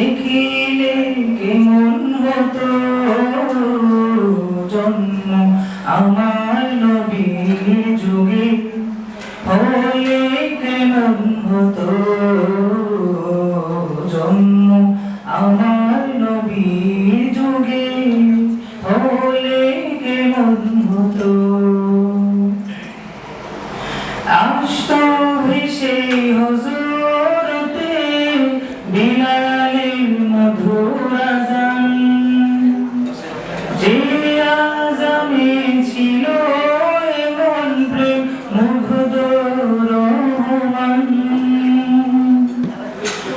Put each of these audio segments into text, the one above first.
দেখিলে কেমন হতো? জন্ম আমার নবীর যুগে হলে কেমন হতো? জন্ম আমার নবীর যুগে হলে কেমন হতো? আষ্ট ভেসে হজুর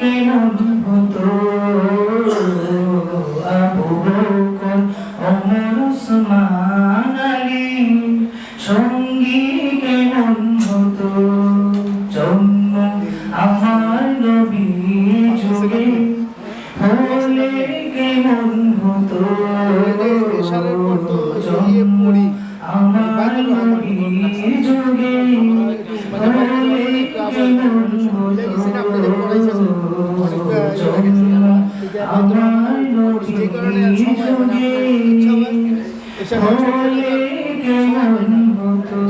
কেমন হতো। আবু বকর ওমর ওসমান আলী সঙ্গী কেমন হতো। জন্ম আমার নবী যুগে হলে কেমন হতো। জন্ম আমার নবী হলে কেমন হতো